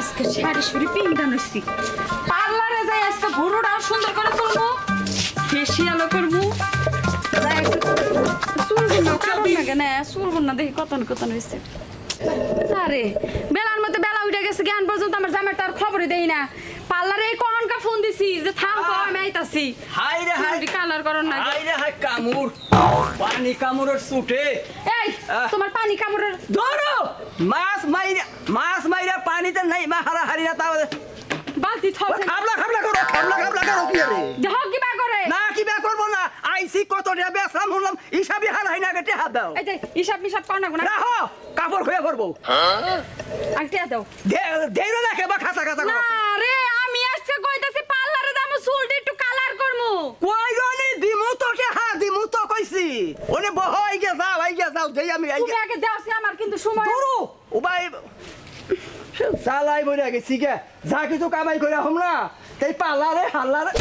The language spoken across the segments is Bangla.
আজকে শাড়ি শুড়ি পিন্দান হইছি পার্লারে যাই আজকে ভুরুটাও সুন্দর করে তুলবো। ফেসিয়ালও করব। চুলগুলো কারণ না চুলগুলো না দেখি কতন কতন হয়েছে আরে বেলার বেলা উঠে গেছে জ্ঞান পর্যন্ত আমার জামাইটা আর খবরই দেই না। পার্লারে এই ফোন দিছি যে থাম কো আমি আইতাছি। হাই রে হাই। কালার করন না হাই রে হাই কামুর। পানি কামুরের সুটে এই তোমার পানি কাপড়ের ধরো! মাছ মাইরা মাছ মাইরা পানিতে নাই মা হারা হারিয়া তাও বালতি থব খাবলা খাবলা করো খাবলা খাবলা করো কি রে দেহ কি বা করে? না কি বে করব না? আইসি কত রে বেসাম হলাম হিসাবই হারাই না গেটে হাত দাও। এই যে হিসাব মিসাব কর না গো না রাহো! কাপড় খুঁয়ে করব। আংটিয়া দাও। দেই দেখে বা খাসা খাসা না রে আমি আজকে কইতাছি পার্লারে যাব চুলটা একটু কালার করমু। কই রনি দিমু তোকে? হা দিমু তো কইছি। ওনে বহই গে যাও আই গে যাও দেই আমি আই তুমি আগে দেওছি আমার কিন্তু সময় দূরু উবাই চালাই বইরা গেছি গে। যা কিছু কামাই করে হম না তাই পালারে হাল্লারে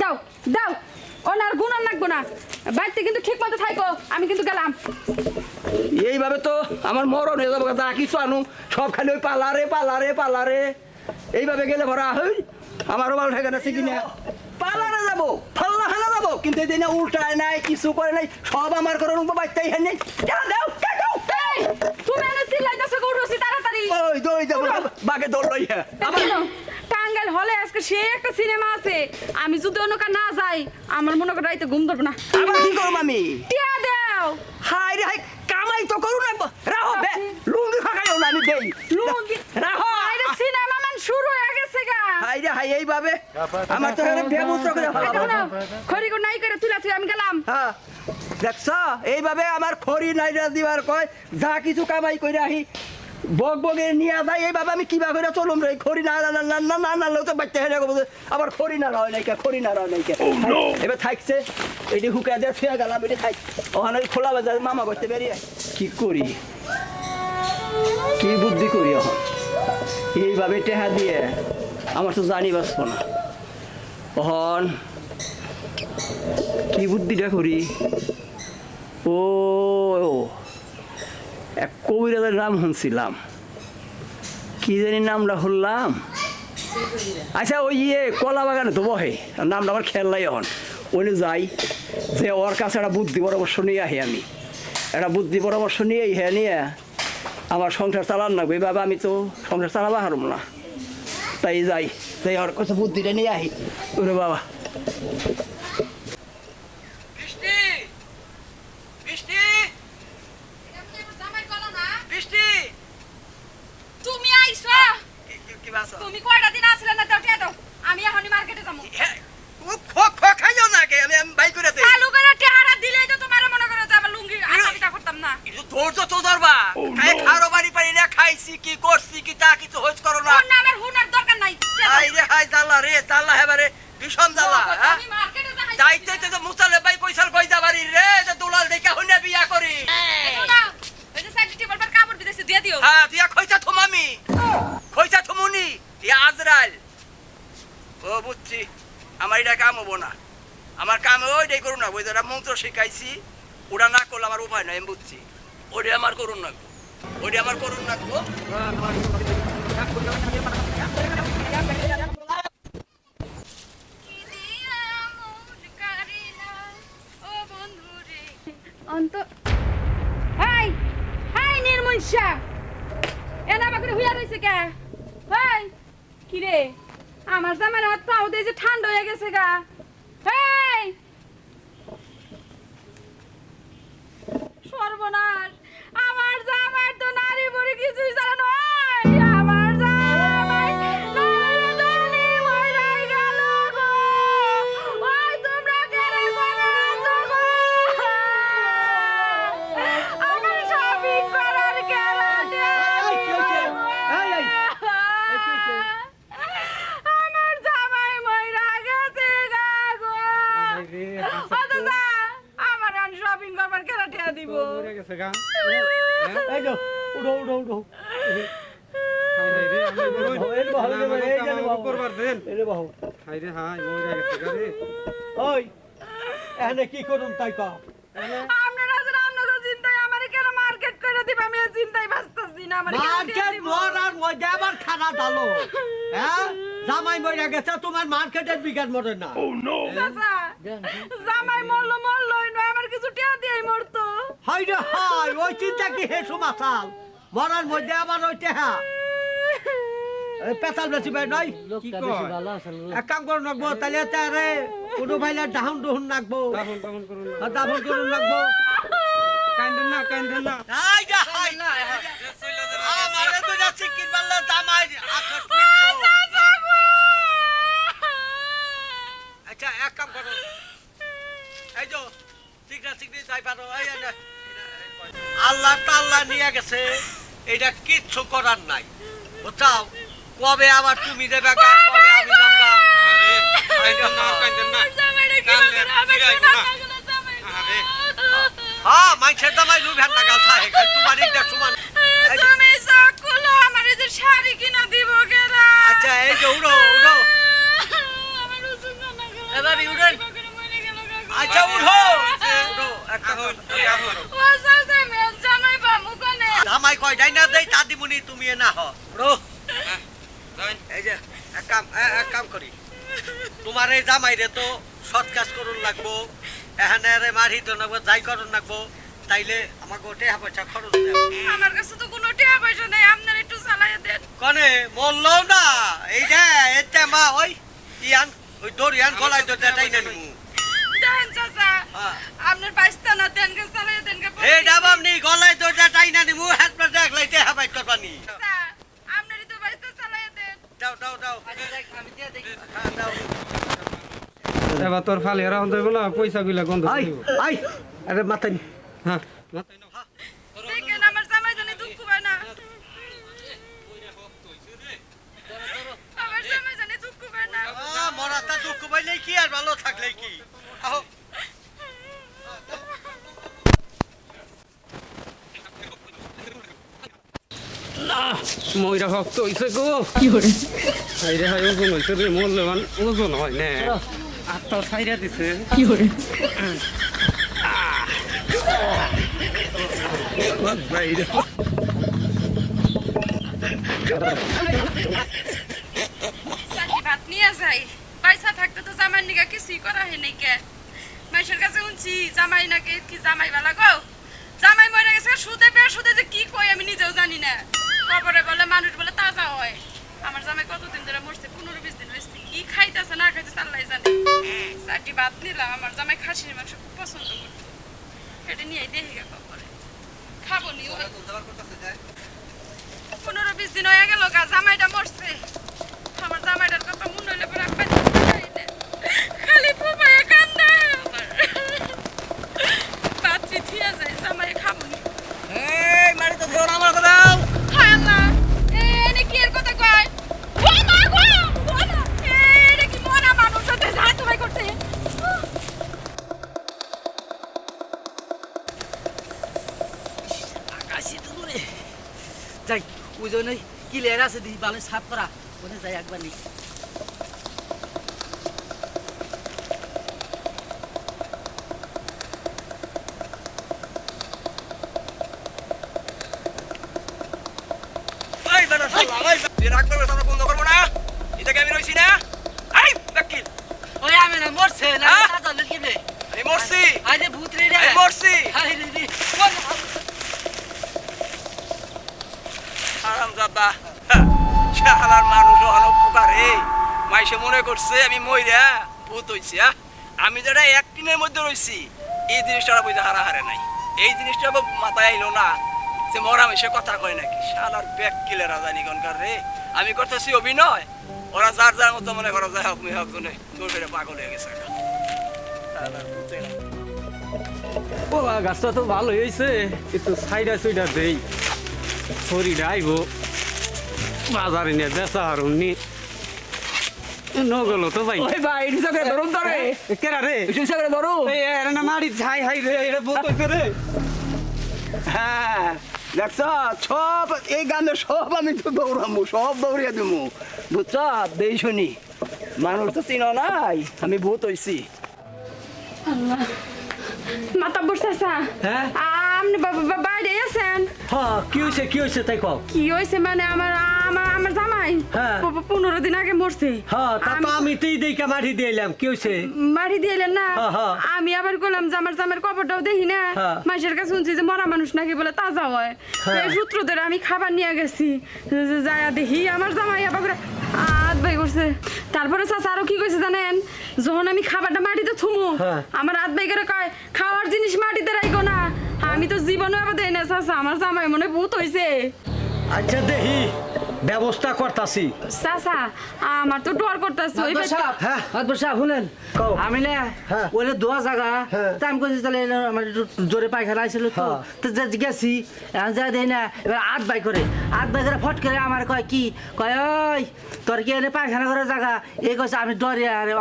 দাও দাও। ওনার গুণ লাগবো না। বাড়িতে কিন্তু ঠিক মতো থাকো আমি কিন্তু গেলাম। এইভাবে তো আমার মরণ হয়ে যাব যা কিছু আনু সব খালি ওই পালারে পালারে পালারে এইভাবে গেলে ভরা হই আমারও ভালো ঠেকানা শিখি না পালারে যাব ফাল্লা যাব কিন্তু এই দিনে উল্টায় নাই কিছু করে নাই সব আমার করে উঠবো বাচ্চাই হেন নেই। দাও? যা দাও? এই তুমি এনে চিল্লাইতাছো গো তাড়াতাড়ি। ওই দই যাব বাগে দৌড় লই টাঙ্গাইল হলে আজকে সে একটা সিনেমা আছে। আমি যদি অন্যকা না যাই আমার মনে করে রাইতে ঘুম ধরবে না। আবার কি করব আমি? টিয়া দাও। হাই রে হাই কামাই তো করু না। রাহো বে লুঙ্গি খাকাইও না আমি দেই। লুঙ্গি রাহো আরে সিনেমা মান শুরু হয়ে গেছে গা হাই রে হাই এইভাবে? আমার তো এখানে বেবুস্ত্র করে খড়ি গো নাই করে তুলা তুই আমি গেলাম। হ্যাঁ দেখছ? এইভাবে আমার খড়ি নাইরা দিবার কয় যা কিছু কামাই করে আহি বক বগে নিয়ে যায় এইভাবে আমি কিবা করে চলুম রে। খড়ি না না না না না না তো বাচ্চা হেরে গো আবার খড়ি না হয় নাইকা খড়ি না হয় নাইকা। এবার থাকছে এটি হুকা দিয়ে ছুঁয়ে গেলাম এটি থাক ওখানে খোলা বাজার মামা বসতে বেরিয়ে কি করি? কি বুদ্ধি করি এখন? এইভাবে টেহা দিয়ে আমার তো জানি বাঁচব না। ওহন কি বুদ্ধিটা করি ও এক কবিরাজের নাম শুনছিলাম। কি জানি নামটা শুনলাম। আচ্ছা ওই ইয়ে কলা বাগানে তো বহে নামটা আমার খেয়াল নাই এখন। ওই যাই, যে ওর কাছে একটা বুদ্ধি পরামর্শ নিয়ে আহি আমি। একটা বুদ্ধি পরামর্শ নিয়ে হ্যাঁ নিয়ে আমার সংসার চালান না এইভাবে আমি তো সংসার চালাবা হারম না। তাই যাই। তাই ওর কাছে বুদ্ধিটা নিয়ে আহি। ওরে বাবা। বৃষ্টি! বৃষ্টি! বৃষ্টি! তুমি আইছো? কি- কি- কি তুমি কয়টা দিন আসলে না দাও টিয়া দাও আমি এখনই মার্কেটে যাব। ও খো খো খাইও না কে আমি আমি বাই করে দেই। চালু করে টেহারা দিলেই তো তোমার মনে করো যে আমার লুঙ্গি আশা করতাম না। ধৈর্য তো ধরবা। খাই খারো বাড়ি পারি না খাইছি কি করছি কি তা কিছু হইছ করো না। ওর নামের হুনার দরকার নাই। হাই রে হাই জাল্লা রে জাল্লা হেবারে ভীষণ জাল্লা হ্যাঁ? যাইতে তো মুসালে বাই কইসাল কই যাবারি রে যে দুলাল দেখে হইনা বিয়া করি। ওই যে সাইড টেবিল পর কাপড় বিদেশে দিয়ে দিও। হ্যাঁ দিয়া কইছা থুমামি কইছা থুমুনি ইয়া আজরাইল। ও বুঝছি আমার এটা কাম হব না। আমার কাম ওইটাই করুন না ওই যারা মন্ত্র শিখাইছি ওটা না করলে আমার উপায় নাই আমি বুঝছি ওটা আমার করুন না। ওটা আমার করুন গো অন্ত হাই হাই নির্মলসা এনা আমাকে হুইয়া রইছে কে? হাই, কি রে? আমার জামার হাত যে ঠান্ডা হয়ে গেছে গা। হাই! সর্বনাশ। নারী বড়ি বাহু, এই জানে বাহু। এই রে বাহু। ওই, এখানে কি করুন তাই কও? আপনারা যেন আপনারা চিন্তায় আমার কেন মার্কেট করে দিবে? আমি আমি চিন্তায় বাঁচতেছি না আমার মার্কেট মরার মধ্যে আবার খানা ডালো হ্যাঁ? জামাই মরে গেছে তোমার মার্কেটের বিঘাত মরে না। চাচা, জামাই মরলো মরলোই নয় আমার কিছু টিয়া দিয়েই মরতো। হয় রে হয় ওই চিন্তা কি হেসু মাসাল মরার মধ্যে আবার ওই টেহা এই পেতাল বেশি ভাই নয় কি কয়? এক কাম করে নাকবো তাহলে তারে কোনো ভাইলে ডাহুন ডুহুন নাকবো। দাফন করুন কান্দেন না কান্দেন না। আই যা হাই আমারে তো যাচ্ছি কি দামাই আচ্ছা এক কাম করো। এই তো ঠিক আছে ঠিক আছে যাই পারো এই এই, এই, আল্লাহ তাল্লাহ নিয়ে গেছে এটা কিচ্ছু করার নাই। বুঝছাও? কবে আবার তুমি দেবে কবে আমি। লাগল। হ্যাঁ মাইছের দামাই লুভেন না গাল থাকে তোমার সমান। এই যে- জামাই সাকুলো আমার যে শাড়ি কিনা দিব কেরা আচ্ছা এই যে উড়ো উড়ো। আমার ওষুধ না গেল এ ভাবি, উঠেন। মরে গেল কাকু। আচ্ছা একটা এখন ও চাচা জামাই কয় ডাই না দেই দাদিমুনি তুমি এ না হ যাই এই যে এক কাম এক কাম করি। তোমার এই জামাই রে তো সৎ কাজ করুন লাগবো এখানে মারি তো লাগবো যাই করুন লাগবো তাইলে আমাকে টেহা পয়সা খরচ আমার কাছে তো কোনো টাকা পয়সা নেই আপনার একটু চালাইয়া দেন। কনে মরলো না এই যে এতে মা ওই ইয়ান ওই দড়িয়ান গলায় তো দেটাই না নিমু। দেন চাচা হ্যাঁ। আপনার বাইশটা না দেন কে চালাইয়া দেন কে এই ডাবামনি গলায় তো দেটাই না নিমু হাত পা দেখলাই টেহা পাই করবানি। চাচা আপনারই তো বাইশটা চালাইয়া দেন দাও দাও দাও হ্যাঁ, দাও এবার তোর ফালি রাউন্ড দেব না পয়সা গুলা গন্ধ আই আই আরে মাথায় নি। হ্যাঁ। দেখেন আমার জামাই জানি দুঃখ পায় না। আমার জামাই জানি দুঃখ পায় না। মরাটা দুঃখ পাইলে কি আর ভালো থাকলে কি? আহো ময়রা ভক্ত হইছে গো কি করে সাইরে হয় ওজন হইছে রে মরলে মান ওজন হয় না আত্মা সাইরা দিছে কি করে বাইরে নিয়ে যাই পয়সা থাকতে তো জামাই নিকা কিছুই করা হয় কাছে শুনছি জামাই নাকি কি জামাই বালা গো জামাই মরে গেছে সুদে বের সুদে যে কি কই আমি নিজেও জানি না। খবরে বলে, মানুষ বলে, তাজা হয়। আমার জামাই কতদিন ধরে মরছে, পনেরো বিশ দিন হয়েছে। কি খাইতেছে, না খাইতেছে, আল্লাহ জানে। চারটি বাদ নিলাম, আমার জামাই খাসির মাংস খুব পছন্দ করত এটা নিয়ে দেখি গা খবরে খাব নি। পনেরো বিশ দিন হয়ে গেল গা, জামাইটা মরছে। আছে দিই ভালো সাফ করা। ওখানে যাই একবার নি? এই বেটা শালা এই তুই রাগ করবে আমরা বন্ধ করব না এটাকে আমি রইছি না আই বাকিল ওই আমি না মরছে না? সাজা নাকি রে আমি মরছি আরে ভূত রে রে আমি মরছি আরে রে রে আরাম দাদা শালার মানুষ হলো উপকারে মাইসে মনে করছে আমি মইরা ভূত হইছি হ্যাঁ? আমি যেটা একদিনের মধ্যে রইছি, এই জিনিসটা বুঝতে হারা হারে নাই। এই জিনিসটা মাথায় আইলো না যে মরা মিশে কথা কয় নাকি। শালার ব্যাগ কিলে রাজানি গনকার রে। আমি করতেছি অভিনয়। ওরা যার যার মতো মনে করো, যাই হোক, মেয়ে হোক, জনে দূর করে পাগল হয়ে গেছে। ও গাছটা তো ভালো হয়েছে কিন্তু সাইডা সুইডা দেই। শরীর আইব। বাজারে নিয়ে বেচা আর উনি নগলো তো ভাই। ওই ভাই করে ধরুন ধরে কেরা রে? করে ধরুন। এই এরা না মারি হাই হাই রে এটা রে হ্যাঁ দেখছ? সব এই গানে সব আমি তো দৌড়ামু সব দৌড়িয়ে দিমু। বুঝছ? দেই শুনি। মানুষ তো চিনো নাই আমি ভূত হইছি। মাতা বসেছা হ্যাঁ? আমনি বাবা বাবা হ্যাঁ কি হয়েছে কি হয়েছে তাই কও? কি হয়েছে মানে আমার আমার আমার জামাই? হ্যাঁ। পনেরো দিন আগে মরছে। হ্যাঁ তা তো আমি- তুই দেখে দিয়ে এলাম কি হয়েছে মারি দিলেন না? হ্যাঁ, হ্যাঁ। আমি আবার বললাম যে আমার জামের কবরটাও দেখি না। হ্যাঁ। মাসের কাছে শুনছি যে মরা মানুষ নাকি বলে তাজা হয়। এই সূত্র ধরে আমি খাবার নিয়ে গেছি। যায়া দেখি আমার জামাই আবার হাত বাই করছে। তারপরে চাচা আরও কি কইছে জানেন? যখন আমি খাবারটা মাটিতে থুমু। আমার হাত বাই করে কয় খাওয়ার জিনিস মাটিতে রাখো না। আমি তো জীবনে আবার দেই না চাচা। আমার জামাই মনে ভূত হইছে। আচ্ছা দেখি। ব্যবস্থা করতাছি চাচা আমার তো ডর করতেছে ওই হ্যাঁ। মাতবর সাহেব, শুনেন কও। আমি না হ্যাঁ। ওরে দোয়া জায়গা হ্যাঁ। তা আমি কইছি তাহলে আমার জোরে পায়খানা আইছিল তো হ্যাঁ। তো যা গেছি এখন যা দেই না এবার আট বাই করে আট বাই করে ফট করে আমার কয় কি কয় ওই তোর কি এনে পায়খানা করে জায়গা এই কইছে আমি ডরে আরে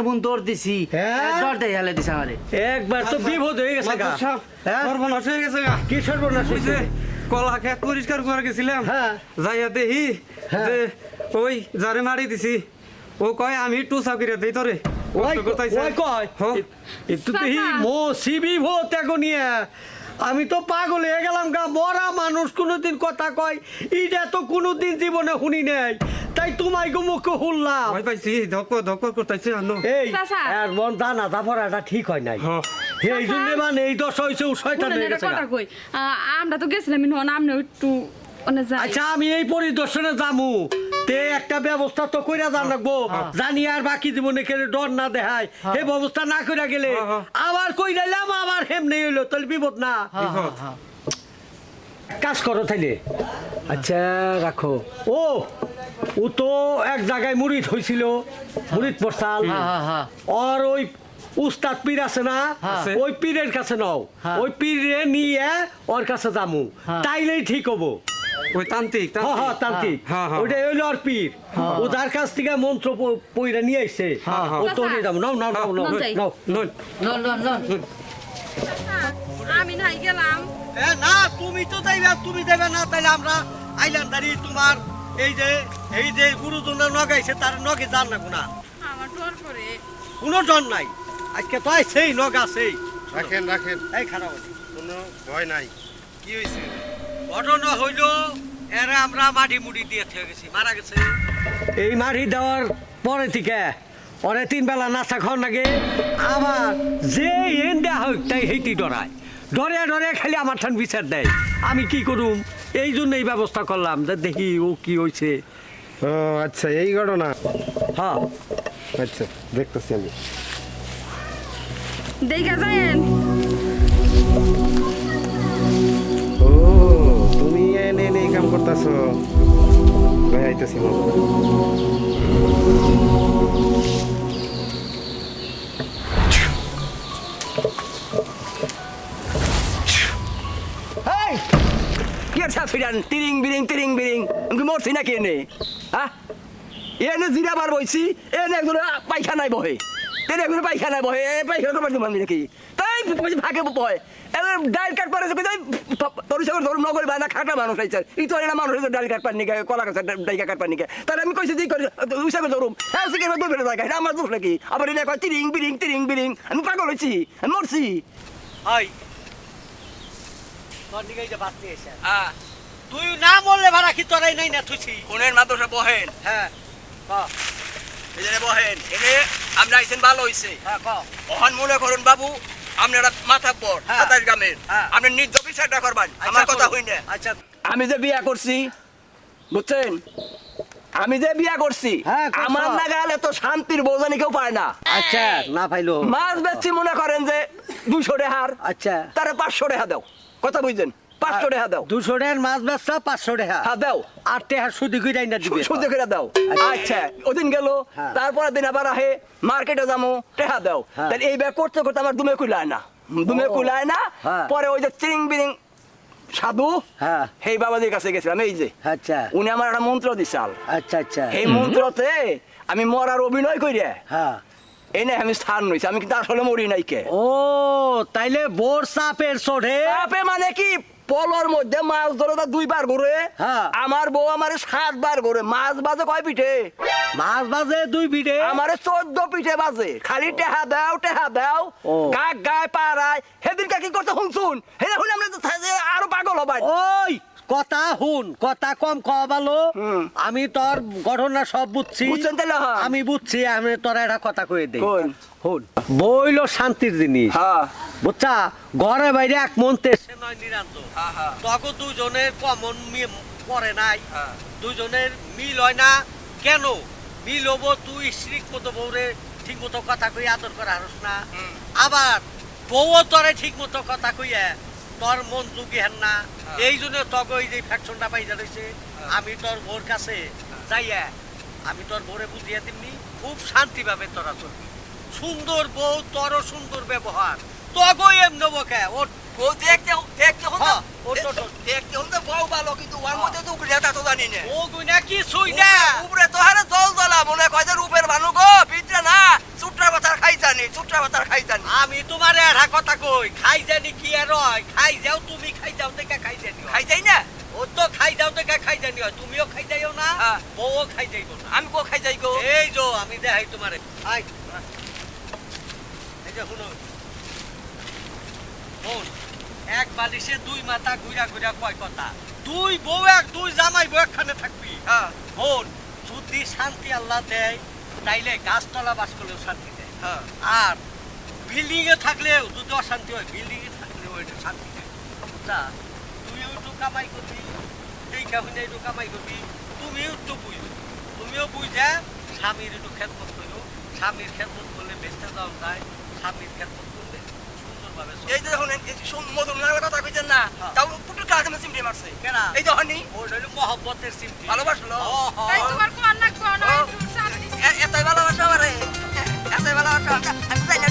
এমন দৌড় দিছি হ্যাঁ? ডর দেই হেলে দিছে আমারে একবার তো বিপদ হয়ে গেছে গা সাহেব, হ্যাঁ? সর্বনাশ হয়ে গেছে গা কি সর্বনাশ হয়েছে কলা খেত পরিষ্কার করে গেছিলাম। হ্যাঁ। যাইয়া দেখি হ্যাঁ। যে ওই যারে মারি দিছি ও কয় আমি টু চাকরি দেই তোরে। আমি তো পাগল হয়ে গেলাম গা মরা মানুষ কোনোদিন কথা কয় ইটা তো কোনোদিন জীবনে শুনি নাই। তাই তোমায় গো মুখ শুনলাম। ভয় পাইছি ধক ধক করতেছে আনো। এই। আর মন দানা দাফরাটা ঠিক হয় নাই। হ্যাঁ। এই জন্য মানে এই দশ হয়েছে ও শয়তান হয়ে গেছে কথা কই। আমরা তো গেছিলাম নন আপনি একটু আচ্ছা আমি এই পরিদর্শনে যামু। তে একটা ব্যবস্থা তো কইরা জান রাখব জানি আর বাকি জীবনে কেন ডর না দেখায়। এই ব্যবস্থা না কইরা গেলে হ্যাঁ, হ্যাঁ। আবার কই নাইলাম আবার হেমনে হইল তাহলে বিপদ না। কাজ করো তাইলে। আচ্ছা রাখো। ও ও তো এক জায়গায় মুড়িদ হয়েছিল মুড়িদ পড়সাল হ্যাঁ, হ্যাঁ, হ্যাঁ। আর ওই উস্তাদ পীর আছে না? ওই পীরের কাছে নাও। হ্যাঁ। ওই পীরে নিয়ে ওর কাছে যামু। হ্যাঁ। তাইলেই ঠিক হব। ওই তান্ত্রিক হ্যাঁ হ্যাঁ তান্ত্রিক। হ্যাঁ, হ্যাঁ। ওইটা হইল আর পীর। ও যার কাছ থেকে মন্ত্র প- পইরা নিয়ে আইছে হ্যাঁ, হ্যাঁ। ও তো নিয়ে যাব নাও নাও নাও নাও নাও নাও। আমি নাই গেলাম। না তুমি তো যাইবে তুমি যাবে না তাইলে আমরা আইল্যান্ডারি তোমার এই যে এই যে গুরুজনরা নগাইছে তার নগে জান না কোনা আমার ডর করে। কোনো জন নাই। আজকে তো সেই নগ আছে রাখেন রাখেন। এই খারাপ কোনো ভয় নাই। কি হয়েছে ঘটনা হইল এরা আমরা মাটি মুড়ি দিয়ে থেকে গেছি মারা গেছে। এই মারি দেওয়ার পরে থেকে ওরে তিন বেলা নাস্তা খাওয়ার লাগে আবার যে দেয়া হোক তাই হেঁটি ডরায়। ডরে ডরে খালি আমার ঠান বিচার দেয়। আমি কি করুম? এই জন্য এই ব্যবস্থা করলাম যে দেখি ও কি হয়েছে ও আচ্ছা এই ঘটনা? হ্যাঁ। আচ্ছা দেখতেছি আমি। দেখা যায়েন। ও তুমি এনে এনে কাম করতেছো। ভাই আইতেছি মামা এই কি আর ফিরান? তিরিং বিরিং তিরিং বিরিং। আমি মরছি নাকি এনে? হ্যাঁ এনে জিরা বার বইছি এনে একজন পায়খানায় বহে। তেনে একজন পায়খানায় বহে পায়খানা করবার দিব নাকি তাই ভাগে বয়। এবার ডাল কাট পারে তাই তোর সঙ্গে ধরুন নগর বানা খাটা মানুষ আইছে ই তো না মানুষ হইছে ডাল কাট পার নিকে কলা গাছের ডাইকা কাট পার নিকে। তার আমি কইছি যে করে উসাকে ধরুম। হ্যাঁ সে কেন দৌড়ে জায়গা এটা আমার দোষ নাকি? আবার এটা কয় তিরিং বিরিং তিরিং বিরিং আমি পাগল হয়েছি আমি মরছি। হাই তোর এই যে বাঁচতে এসে। তুই না মরলে ভাড়া কি তোরাই নাই না তুই কোনের মাদুরে বহেন? হ্যাঁ ক। এখানে বহেন এনে আমরা আইছেন ভালো হইছে। হ্যাঁ মনে করুন বাবু আপনারা মাথা পর হ্যাঁ। সাতাশ গ্রামের। হ্যাঁ। আপনি নিজ বিচারটা করবেন। আমার কথা হই না আচ্ছা। আমি যে বিয়া করছি বুঝছেন? আমি যে বিয়া করছি করছ। আমার নাগালে তো শান্তির বৌজানি কেউ পায় না। আচ্ছা না পাইলো। মাছ বেচছি মনে করেন যে দুশো রেহার আচ্ছা। তারে পাঁচশো রেহা দাও। কথা বুঝছেন? পাঁচশো রেহা দাও। দুশো টাকার মাছ ব্যবসা পাঁচশো টাকা। হ্যাঁ দাও। আর টাকা সুদি করে না দিবে। সুদে করে দাও। আচ্ছা। ওদিন গেল হ্যাঁ। তারপরে দিন আবার আহে মার্কেটে যাব টেহা দাও। হ্যাঁ। তাহলে এই ব্যাগ করতে করতে আমার দুমে কুলায় না। দুমে। কুলায় না হ্যাঁ। পরে ওই যে চিরিং বিরিং সাধু হ্যাঁ। সেই বাবাজির কাছে গেছিলাম এই যে। আচ্ছা। উনি আমার একটা মন্ত্র দিছাল। আচ্ছা আচ্ছা। এই মন্ত্রতে আমি মরার অভিনয় করি হ্যাঁ। এই না আমি স্থান রয়েছি আমি কিন্তু আসলে মরি নাই কে। ও তাইলে বোর সাপের চড়ে আপে মানে কি? পলর মধ্যে মাছ ধরে তা দুইবার ঘুরে। হ্যাঁ। আমার বউ আমারে সাতবার ঘুরে। মাছ বাজে কয় পিঠে? মাছ বাজে দুই পিঠে? আমারে চোদ্দ পিঠে বাজে। খালি টেহা দাও টেহা দাও। কাক গায় পাড়ায়। সেদিন কি করতে শুনছুন? হেরে শুনে আমরা তো থাকছে আরও পাগল হবাই ওই কথা হুন কথা কম ভালো। আমি তোর ঘটনা সব বুঝছি। হ্যাঁ। আমি বুঝছি আমি তোর একটা কথা কয়ে দিই? হুন। বইল শান্তির জিনিস। হ্যাঁ। বুঝছা? ঘরে বাইরে এক মন্ত্রে নয় নিরান্ত তখন দুজনের কমন পরে নাই। দুজনের মিল হয় না। কেন? মিল হব তুই স্ত্রীর মতো বউরে ঠিক মতো কথা কই আদর করে হারস না। আবার বউও তরে ঠিক মতো কথা কইয়া তোর মন যোগী হেন না। এই জন্য তগ এই যে ফ্যাকশনটা পাইজা রয়েছে আমি তোর বোর কাছে যাইয়া আমি তোর বোরে বুঝিয়ে দিমনি খুব শান্তি পাবে তোরা চলবি। সুন্দর বউ তোর সুন্দর ব্যবহার। তগই এম বকে ওর ও দেখতে দেখতে হন হ্যাঁ। দেখতে হন তো বউ ভালো কিন্তু ওর মধ্যে তো উঠে তো জানি না। ও গুনা কি ছুই না উপরে তো হারে জল জ্বলা মনে কয় যে রূপের ভানু গো ভিতরে না চুট্রা বাতার খাই জানি চুট্রা বাতার খাই জানি। আমি তোমার এড়া কথা কই খাই জানি কি আর হয় খাই যাও তুমি খাই যাও দেখা খাই জানি হয়। খাই যাই না? ও তো খাই যাও দেখা খাই জানি হয় তুমিও খাই যাইও না হ্যাঁ। বউও খাই যাইব না। আমি কো খাই যাই গো। এই যো আমি দেখাই তোমারে। আই এই যে শুনো। শোন, এক বালিশে দুই মাথা ঘুরা ঘুরা কয় কথা। দুই বউ এক দুই জামাই বউ একখানে থাকবি। হ্যাঁ। হন যদি শান্তি আল্লাহ দেয় তাইলে গাছতলা বাস করলেও শান্তি দেয়। হ্যাঁ। আর বিল্ডিং এ থাকলেও যদি অশান্তি হয় বিল্ডিং এ থাকলেও এটা শান্তি দেয়। বুঝছা তুইও একটু কামাই করবি এই কামিনে একটু কামাই করবি তুমিও একটু বুঝবি তুমিও বুঝে স্বামীর একটু খেদমত করো। স্বামীর খেদমত করলে বেঁচতে যাওয়া যায় স্বামীর খেদমত করলে। এই যে দেখুন মদন নামের কথা কইছেন না? তাও পুটু কাকে এই যে ভালোবাসলো। এই তোমার কোন না কোন এতই ভালোবাসা আমারে। এতই ভালোবাসা আমি